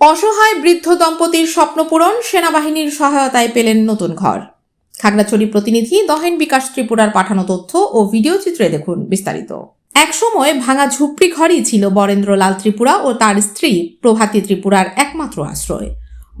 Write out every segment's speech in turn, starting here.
অসহায় বৃদ্ধ দম্পতির স্বপ্নপূরণ সেনাবাহিনীর সহায়তায় পেলেন নতুন ঘর। খাগড়াছড়ি প্রতিনিধি দহেন বিকাশ ত্রিপুরার পাঠানো তথ্য ও ভিডিও চিত্রে দেখুন বিস্তারিত। একসময় ভাঙা ঝুপড়ি ঘরই ছিল বরেন্দ্রলাল ত্রিপুরা ও তার স্ত্রী প্রভাতী ত্রিপুরার একমাত্র আশ্রয়।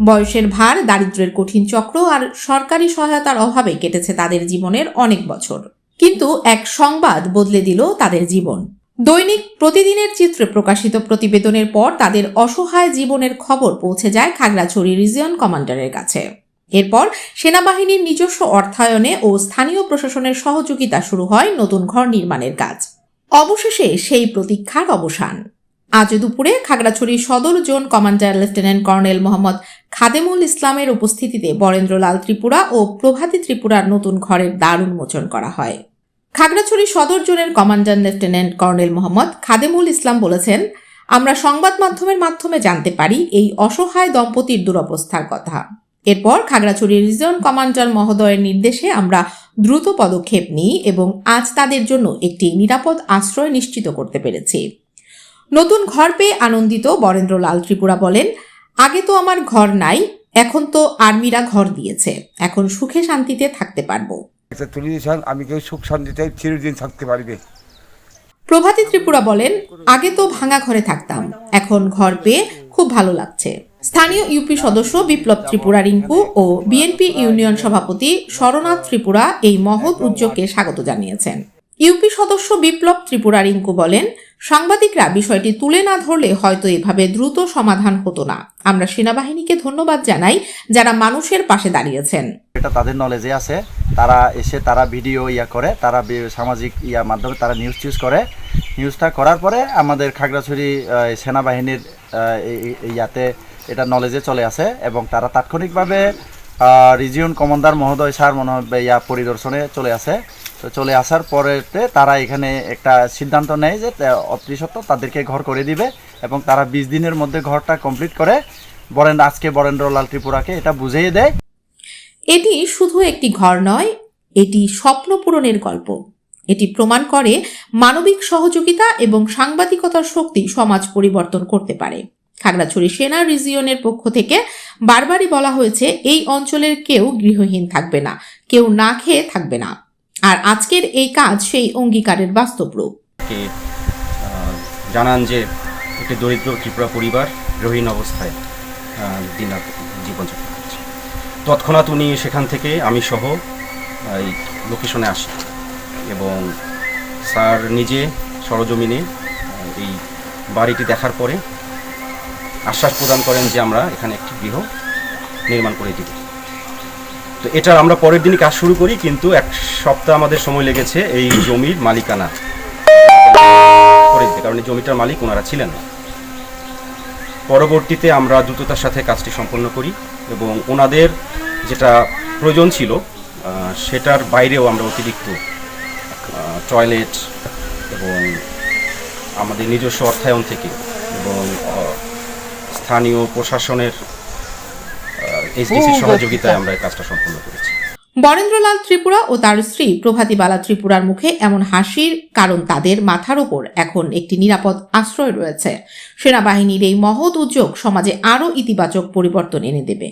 বয়সের ভার, দারিদ্র্যের কঠিন চক্র আর সরকারি সহায়তার অভাবে কেটেছে তাদের জীবনের অনেক বছর। কিন্তু এক সংবাদ বদলে দিল তাদের জীবন। দৈনিক প্রতিদিনের চিত্রে প্রকাশিত প্রতিবেদনের পর তাদের অসহায় জীবনের খবর পৌঁছে যায় খাগড়াছড়ি রিজিয়ন কমান্ডারের কাছে। এরপর সেনাবাহিনীর নিজস্ব অর্থায়নে ও স্থানীয় প্রশাসনের সহযোগিতা শুরু হয় নতুন ঘর নির্মাণের কাজ। অবশেষে সেই প্রতীক্ষার অবসান। আজ দুপুরে খাগড়াছড়ি সদর zone commander lieutenant colonel Mohammad Khademul ইসলামের উপস্থিতিতে বরেন্দ্রলাল ত্রিপুরা ও প্রভাতী ত্রিপুরার নতুন ঘরের দ্বার উন্মোচন করা হয়। খাগড়াছড়ি সদর জোনের commander lieutenant colonel Mohammad Khademul Islam বলেছেন, আমরা সংবাদ মাধ্যমের মাধ্যমে জানতে পারি এই অসহায় দম্পতির দুরবস্থার কথা। এরপর খাগড়াছড়ি রিজন কমান্ডার মহোদয়ের নির্দেশে আমরা দ্রুত পদক্ষেপ নিই এবং আজ তাদের জন্য একটি নিরাপদ আশ্রয় নিশ্চিত করতে পেরেছি। নতুন ঘর পেয়ে আনন্দিত বরেন্দ্রলাল ত্রিপুরা বলেন, আগে তো আমার ঘর নাই, এখন তো আর্মিরা ঘর দিয়েছে, এখন সুখে শান্তিতে থাকতে পারব। একটা তুলে দিয়েছেন আমি কেউ সুখ শান্তিতে চিরদিন থাকতে পারবে। প্রভাতী ত্রিপুরা বলেন আগে তো ভাঙা ঘরে থাকতাম এখন ঘর পেয়ে খুব ভালো লাগছে। স্থানীয় ইউপি সদস্য বিপ্লব ত্রিপুরা রিঙ্কু ও বিএনপি ইউনিয়ন সভাপতি শরণাথ ত্রিপুরা এই মহৎ উদ্যোগকে স্বাগত জানিয়েছেন। ইউপি সদস্য বিপ্লব ত্রিপুরা রিঙ্কু বলেন সাংবাদিকরা বিষয়টি তুলে না ধরলে হয়তো এভাবে দ্রুত সমাধান হতো না। আমরা সেনাবাহিনীকে ধন্যবাদ জানাই যারা মানুষের পাশে দাঁড়িয়েছেন। এটা তাদের নলেজে আছে। তারা এসে তারা ভিডিও ইয়া করে, তারা সামাজিক ইয়া মাধ্যমে তারা নিউজ টিউজ করে। নিউজটা করার পরে আমাদের খাগড়াছড়ি সেনাবাহিনীর ইয়াতে এটা নলেজে চলে আসে এবং তারা তাৎক্ষণিকভাবে রিজিয়ন কমান্ডার মহোদয় স্যার মনে হয় ইয়া পরিদর্শনে চলে আসে। তো চলে আসার পরেতে তারা এখানে একটা সিদ্ধান্ত নেয় যে, তা- অতি সত্ত্বর তাদেরকে ঘর করে দিবে এবং তারা বিশ দিনের মধ্যে ঘরটা কমপ্লিট করে বরেন আজকে বরেন্দ্রলাল ত্রিপুরাকে এটা বুঝিয়ে দেয়। এটি শুধু একটি ঘর নয়, এটি স্বপ্ন পূরণের গল্প। এটি প্রমাণ করে মানবিক সহযোগিতা এবং সাংবাদিকতার শক্তি সমাজ পরিবর্তন করতে পারে। খাগড়াছড়ি সেনা রিজিয়নের পক্ষ থেকে বারবারই বলা হয়েছে, এই অঞ্চলের কেউ গৃহহীন থাকবে না, কেউ না খেয়ে থাকবে না। আর আজকের এই কাজ সেই অঙ্গীকারের বাস্তব রূপ। জানান যে একটি দরিদ্র ত্রিপুরা পরিবার রহীন অবস্থায় দিন জীবনযাপন তৎক্ষণাৎ উনি সেখান থেকে আমি সহ, এই লোকেশনে আসি এবং স্যার নিজে সরজমিনে, এই বাড়িটি দেখার পরে আশ্বাস প্রদান করেন যে আমরা এখানে একটি গৃহ নির্মাণ করে দিব। তো এটা আমরা পরের দিনই কাজ শুরু করি, কিন্তু এক সপ্তাহ আমাদের সময় লেগেছে এই জমির মালিকানা। করে দিতে কারণ এই জমিটার মালিক ওনারা ছিলেন না। পরবর্তীতে আমরা দ্রুততার সাথে কাজটি সম্পন্ন করি এবং ওনাদের যেটা প্রয়োজন ছিল সেটার বাইরেও আমরা অতিরিক্ত টয়লেট এবং আমাদের নিজস্ব অর্থায়ন থেকে এবং স্থানীয় প্রশাসনের এসডিসির সহযোগিতায় আমরা এই কাজটা সম্পন্ন করেছি। বরেন্দ্রলাল ত্রিপুরা ও তার স্ত্রী প্রভাতীবালা ত্রিপুরার মুখে এমন হাসির কারণ তাদের মাথার ওপর এখন একটি নিরাপদ আশ্রয় রয়েছে। সেনাবাহিনীর এই মহৎ উদ্যোগ সমাজে আরও ইতিবাচক পরিবর্তন এনে দেবে।